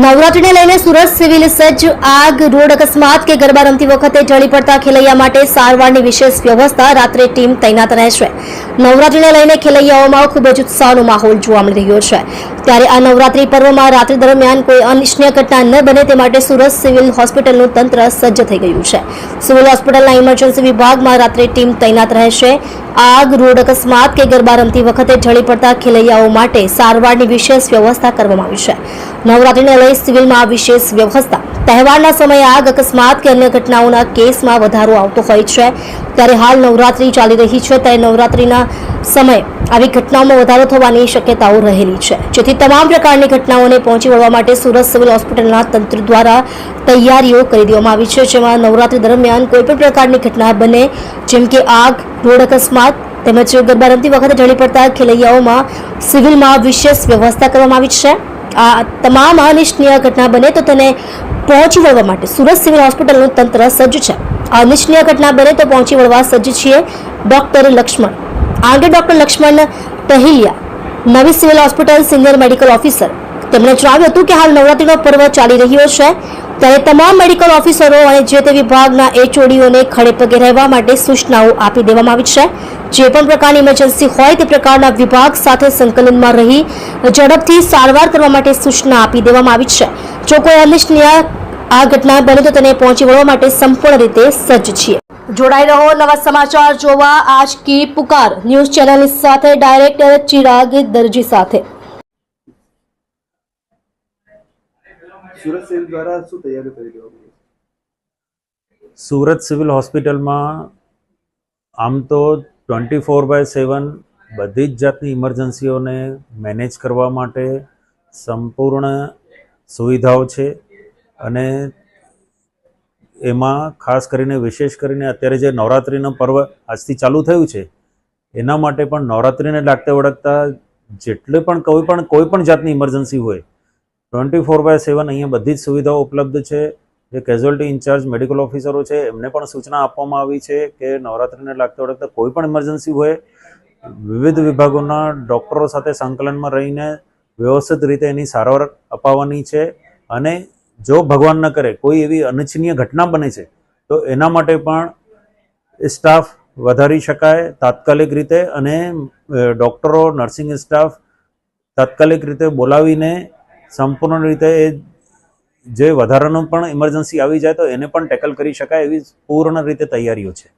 નવરાત્રીને લઈને સુરત સિવિલ સજ્જ આગ, રોડ અકસ્માત કે ગરબા રમતી વખતે જળી પડતા ખેલૈયા માટે સારવારની વિશેષ વ્યવસ્થા રાત્રે ટીમ તૈનાત રહેશે. નવરાત્રીને લઈને ખેલૈયાઓમાં ખૂબ જ ઉત્સાહનો માહોલ જોવા મળી રહ્યો છે. ત્યારે આ નવરાત્રી પર્વમાં રાત્રિ દરમિયાન કોઈ અનિચ્છનીય ઘટના ન બને તે માટે સુરત સિવિલ હોસ્પિટલનું તંત્ર સજ્જ થઈ ગયું છે. સિવિલ હોસ્પિટલના ઇમરજન્સી વિભાગમાં રાત્રે ટીમ તૈનાત રહેશે. આગ, રોડ અકસ્માત કે ગરબા રમતી વખતે ઢળી પડતા ખેલૈયાઓ માટે સારવારની વિશેષ વ્યવસ્થા કરવામાં આવી છે. નવરાત્રીને લઈ સિવિલમાં વિશેષ વ્યવસ્થા તહેવારના સમયે આગ અકસ્માત કે અન્ય ઘટનાઓના કેસમાં વધારો આવતો હોય છે. ત્યારે હાલ નવરાત્રી ચાલી રહી છે. ત્યારે નવરાત્રીના સમયે આવી ઘટનાઓમાં વધારો થવાની શક્યતાઓ રહેલી છે. જેથી તમામ પ્રકારની ઘટનાઓને પહોંચી વળવા માટે સુરત સિવિલ હોસ્પિટલના તંત્ર દ્વારા તૈયારીઓ કરી દેવામાં આવી છે. જેમાં નવરાત્રી દરમિયાન કોઈપણ પ્રકારની ઘટના બને, જેમ કે આગ, રોડ અકસ્માત તેમજ ગરબા રમતી વખતે ઢળી પડતા ખેલૈયાઓમાં સિવિલમાં વિશેષ વ્યવસ્થા કરવામાં આવી છે. આ તમામ અનિચ્છનીય ઘટના બને તો તેને પહોંચી વળવા માટે સુરત સિવિલ હોસ્પિટલનું તંત્ર સજ્જ છે. અનિચ્છનીય ઘટના બને તો પહોંચી વળવા સજ્જ છીએ ડોક્ટર લક્ષ્મણ. આ અંગે ડોક્ટર લક્ષ્મણ ટહિલિયા નવી civil hospital senior medical officer. તેમણે જણાવ્યું હતું કે હાલ નવરાત્રીનો પર્વ ચાલી રહ્યો છે. ત્યારે તમામ મેડિકલ ઓફિસરો અને જે તે વિભાગના એચઓડીઓને ખડે પગે રહેવા માટે સૂચનાઓ આપી દેવામાં આવી છે. જે પણ પ્રકારની ઇમરજન્સી હોય તે પ્રકારના વિભાગ સાથે સંકલનમાં રહી ઝડપથી સારવાર કરવા માટે સૂચના આપી દેવામાં આવી છે. જો કોઈ અનિચ્છનીય આ ઘટના બને તો તેને પહોંચી વળવા માટે સંપૂર્ણ રીતે સજ્જ છીએ. જોડાઈ રહો નવા સમાચાર જોવા. આજ કી પુકાર ન્યૂઝ ચેનલની સાથે ડાયરેક્ટર ચિરાગ દરજી સાથે. સુરત સિવિલ દ્વારા શું તૈયારી કરી દેવામાં સુરત સિવિલ હોસ્પિટલમાં આમ તો ટ્વેન્ટી ફોર બાય સેવન બધી જ જાતની ઇમરજન્સીઓને મેનેજ કરવા માટે સંપૂર્ણ સુવિધાઓ છે અને એમાં ખાસ કરીને, વિશેષ કરીને અત્યારે જે નવરાત્રિનો પર્વ આજથી ચાલુ થયું છે, એના માટે પણ નવરાત્રિને લાગતે વળગતા જેટલે પણ કોઈ પણ કોઈ પણ જાતની ઇમરજન્સી હોય ટ્વેન્ટી ફોર બાય સેવન અહીંયા બધી જ સુવિધાઓ ઉપલબ્ધ છે. જે કેઝ્યુઅલ્ટી ઇન્ચાર્જ મેડિકલ ઓફિસરો છે, એમને પણ સૂચના આપવામાં આવી છે કે નવરાત્રિને લાગતા વળગતા કોઈ પણ ઇમરજન્સી હોય, વિવિધ વિભાગોના ડૉક્ટરો સાથે સંકલનમાં રહીને વ્યવસ્થિત રીતે એની સારવાર અપાવવાની છે. અને જો ભગવાન ન કરે, કોઈ એવી અનિચ્છનીય ઘટના બને છે, તો એના માટે પણ સ્ટાફ વધારી શકાય તાત્કાલિક રીતે અને ડૉક્ટરો નર્સિંગ સ્ટાફ તાત્કાલિક રીતે બોલાવીને સંપૂર્ણ રીતે એ જે વધારાનું પણ ઇમરજન્સી આવી જાય તો એને પણ ટેકલ કરી શકાય એવી પૂર્ણ રીતે તૈયારીઓ છે.